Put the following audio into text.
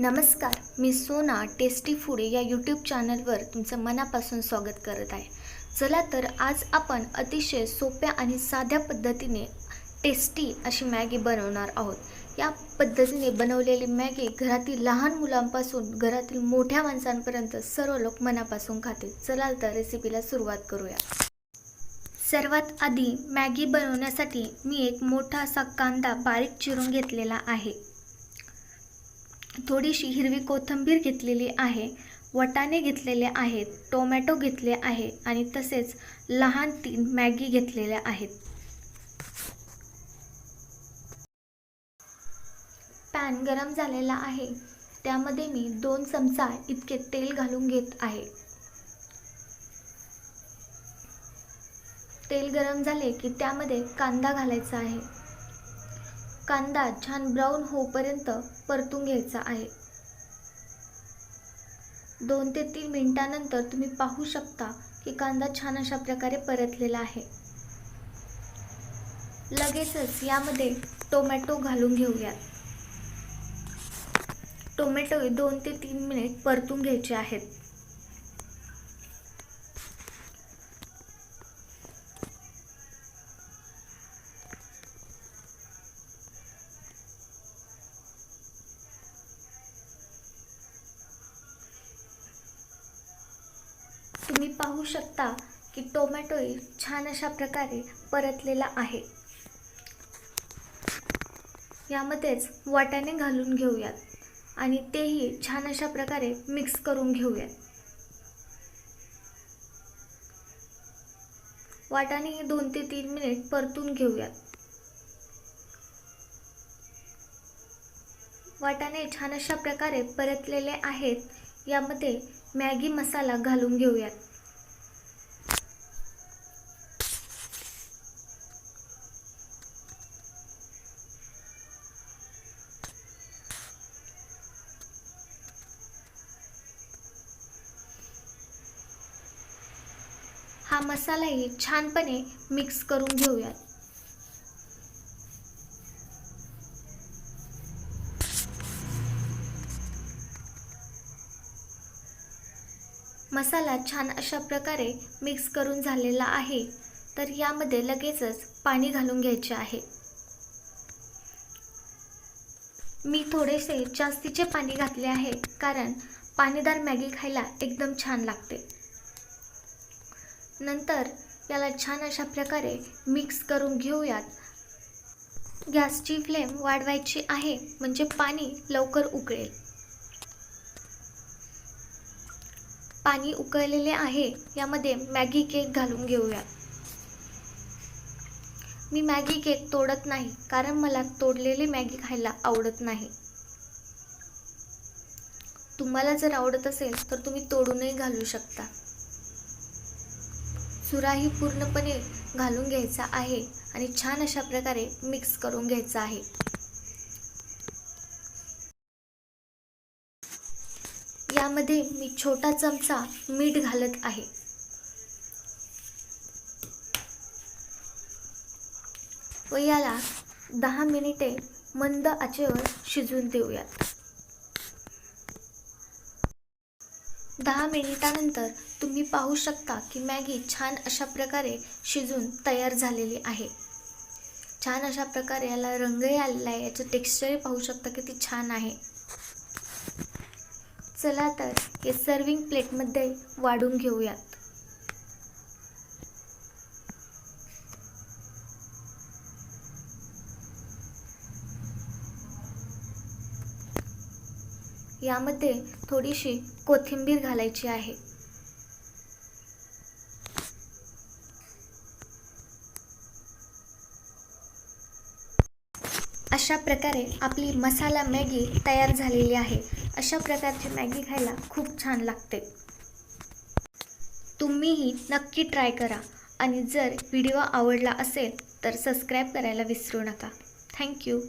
नमस्कार मी Sona tasty food या यूट्यूब चॅनलवर तुमचं मनापासून स्वागत करत आहे. चला तर आज आपण अतिशय सोप्या आणि साध्या पद्धतीने टेस्टी अशी मॅगी बनवणार आहोत. या पद्धतीने बनवलेली मॅगी घरातील लहान मुलांपासून घरातील मोठ्या माणसांपर्यंत सर्व लोक मनापासून खातील. चला तर रेसिपीला सुरुवात करूया. सर्वात आधी मॅगी बनवण्यासाठी मी एक मोठा असा कांदा बारीक चिरून घेतलेला आहे. थोडीशी हिरवी कोथिंबीर घेतलेली आहे वटाणे घेतलेले आहेत टोमॅटो घेतले आहे आणि तसेच लहान तीन मॅगी घेतलेल्या आहेत. पॅन गरम झालेला आहे. त्यामध्ये मी दोन चमचा इतके तेल घालून घेत आहे. तेल गरम झाले की त्यामध्ये कांदा घालायचा आहे. कांदा छान ब्राऊन होईपर्यंत परतून घ्यायचा आहे. दोन ते तीन मिनिटानंतर तुम्ही पाहू शकता की कांदा छान अशा प्रकारे परतलेला आहे. लगेचच यामध्ये टोमॅटो घालून घेऊयात. टोमॅटो दोन ते तीन मिनिट परतून घ्यायचे आहेत. तुम्ही पाहू शकता की टोमॅटोही छान अशा प्रकारे परतलेला आहे. यामध्येच वाटाणे घालून घेऊयात आणि तेही छान अशा प्रकारे मिक्स करून घेऊयात. वाटाणे हे दोन ते तीन मिनिट परतून घेऊयात. वाटाणे छान अशा प्रकारे परतलेले आहेत यामध्ये मॅगी मसाला घालून घेऊयात. हा मसालाही छानपणे मिक्स करून घेऊयात. मसाला छान अशा प्रकारे मिक्स करून झालेला आहे तर यामध्ये लगेचच पाणी घालून घ्यायचे आहे. मी थोडेसे जास्तीचे पाणी घातले आहे कारण पाणीदार मॅगी खायला एकदम छान लागते. नंतर याला छान अशा प्रकारे मिक्स करून घेऊयात. गॅसची फ्लेम वाढवायची आहे म्हणजे पाणी लवकर उकळेल. पाणी उकळलेले आहे यामध्ये मॅगी केक घालून घेऊयात. मी मॅगी केक तोडत नाही कारण मला तोडलेली मॅगी खायला आवडत नाही. तुम्हाला जर आवडत असेल तर तुम्ही तोडूनही घालू शकता. सुराही पूर्णपणे घालून घ्यायचा आहे आणि छान अशा प्रकारे मिक्स करून घ्यायचा आहे. यामध्ये मी छोटा चमचा मीठ घालत आहे. व याला दहा मिनिटे मंद आचेवर शिजवून देऊयात. दहा मिनिटानंतर तुम्ही पाहू शकता की मॅगी छान अशा प्रकारे शिजून तयार झालेली आहे. छान अशा प्रकारे याला रंगही आलेला आहे याचं टेक्स्चरही पाहू शकता की ती छान आहे. चला तर हे सर्विंग प्लेटमध्ये वाढून घेऊयात. यामध्ये थोडीशी कोथिंबीर घालायची आहे. अशा प्रकारे आपली मसाला मॅगी तयार झालेली आहे. अशा प्रकारची मॅगी खायला खूप छान लागते. तुम्हीही नक्की ट्राय करा. आणि जर व्हिडिओ आवडला असेल तर सबस्क्राईब करायला विसरू नका. थँक्यू.